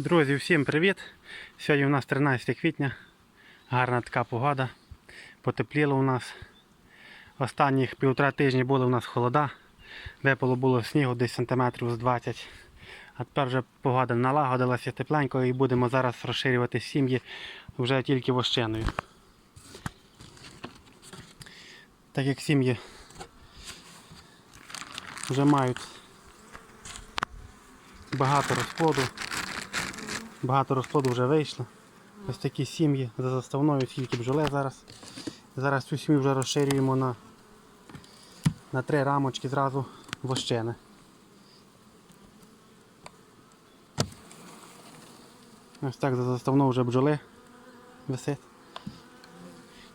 Друзі, всім привіт! Сьогодні у нас 13 квітня. Гарна така погода. Потепліло у нас. Останніх півтора тижні були у нас холода. Випало було снігу десь сантиметрів з 20. А тепер вже погода налагодилася тепленько і будемо зараз розширювати сім'ї вже тільки вощеною. Так як сім'ї вже мають багато розплоду. Багато розплоду вже вийшло. Ось такі сім'ї за заставною, скільки бджоле зараз. Зараз цю сім'ю вже розширюємо на, на три рамочки зразу вощени. Ось так за заставною вже бджоли висить.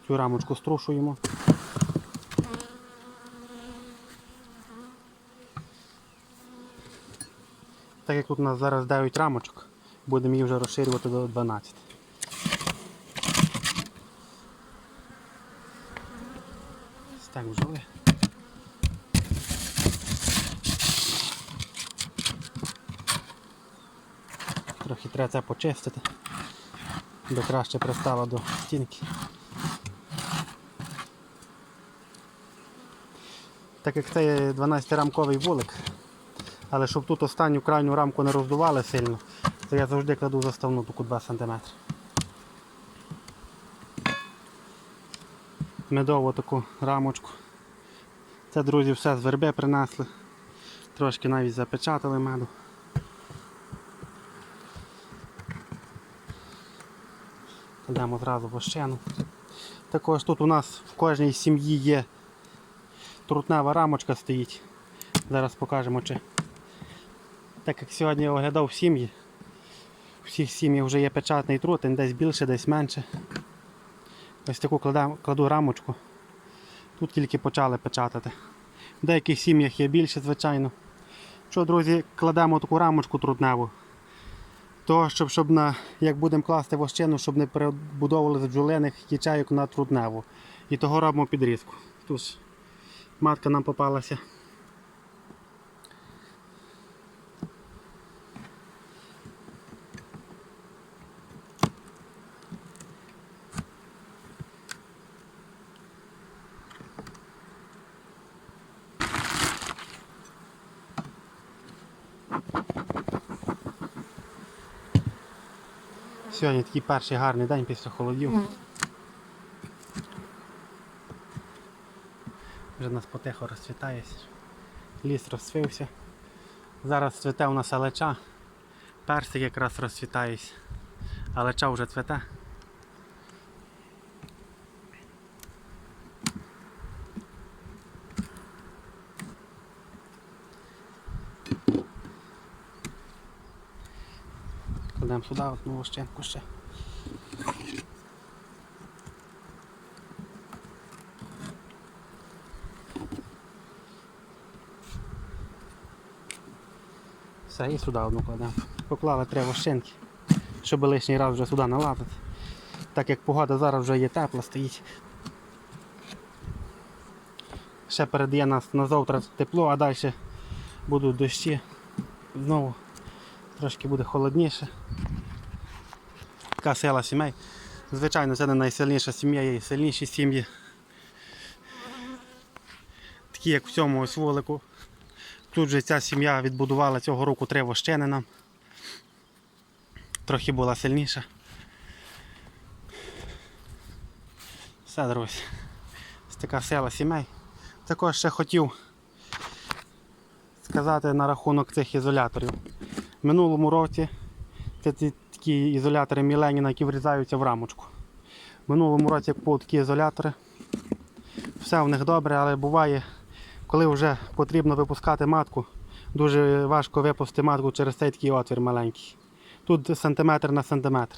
Цю рамочку струшуємо. Так як тут у нас зараз 9 рамочок, будемо її вже розширювати до 12. Ось Так бджоли. Трохи треба це почистити, де краще пристало до стінки. Так як це є 12-рамковий вулик, але щоб тут останню крайню рамку не роздували сильно, то я завжди кладу заставну таку 2 см. Медову таку рамочку. Це, друзі, все з верби принесли. Трошки навіть запечатали меду. Кладемо зразу вощену. Також тут у нас в кожній сім'ї є трутнева рамочка стоїть. Зараз покажемо чи. Так як сьогодні я оглядав сім'ї, всіх сім'ях вже є печатний трутень, десь більше, десь менше. Ось таку кладу, кладу рамочку. Тут тільки почали печатати. В деяких сім'ях є більше, звичайно. Що, друзі, кладемо таку рамочку трутневу. То, щоб, щоб на, як будемо класти вощину, щоб не перебудовували з бджолиних ячейок на трутневу. І того робимо підрізку. Тут матка нам попалася. Сьогодні такий перший гарний день після холодів. Вже нас потихо розцвітає. Ліс розцвівся. Зараз цвіте у нас алеча. Персик якраз розцвітає. Алеча вже цвіте. Кладемо сюди одну вощенку ще. Все, і сюди одну кладемо. Поклали три вощенки, щоб лишній раз вже сюди налазити. Так як погода зараз вже є тепла, стоїть. Ще передає нас на завтра тепло, а далі будуть дощі. Знову трошки буде холодніше. Така сила сімей. Звичайно, це не найсильніша сім'я, є і сильніші сім'ї. Такі як в цьому ось вулику. Тут же ця сім'я відбудувала цього року три вощини нам. Трохи була сильніша. Все, друзі. Ось така сила сімей. Також ще хотів сказати на рахунок цих ізоляторів. В минулому році це такі ізолятори Міленіна, які врізаються в рамочку. В минулому році я купував такі ізолятори. Все в них добре, але буває, коли вже потрібно випускати матку, дуже важко випустити матку через цей такий отвір маленький. Тут сантиметр на сантиметр.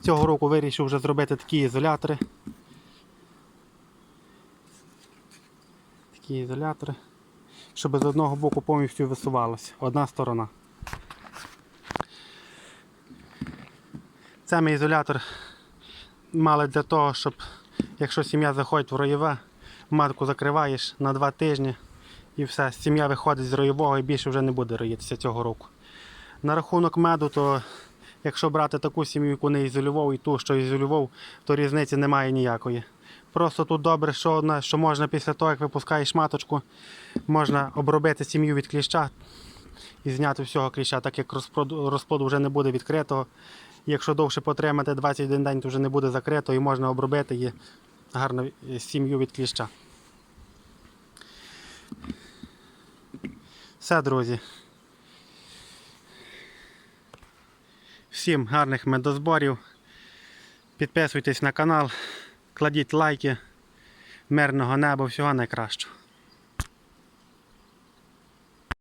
Цього року вирішив вже зробити такі ізолятори. Такі ізолятори, щоб з одного боку повністю висувалося. Одна сторона. Це ми ізолятор мали для того, щоб якщо сім'я заходить в роєве, матку закриваєш на два тижні і все, сім'я виходить з роєвого і більше вже не буде роїтися цього року. На рахунок меду, то якщо брати таку сім'ю, яку не ізолював, і ту, що ізолював, то різниці немає ніякої. Просто тут добре, що, одна, що можна після того, як випускаєш маточку, можна обробити сім'ю від кліща і зняти всього кліща, так як розплоду, вже не буде відкритого. Якщо довше потримати 21 день, то вже не буде закрито і можна обробити її гарно е, сім'ю від кліща. Все, друзі. Всім гарних медозборів. Підписуйтесь на канал, кладіть лайки. Мирного неба, всього найкращого.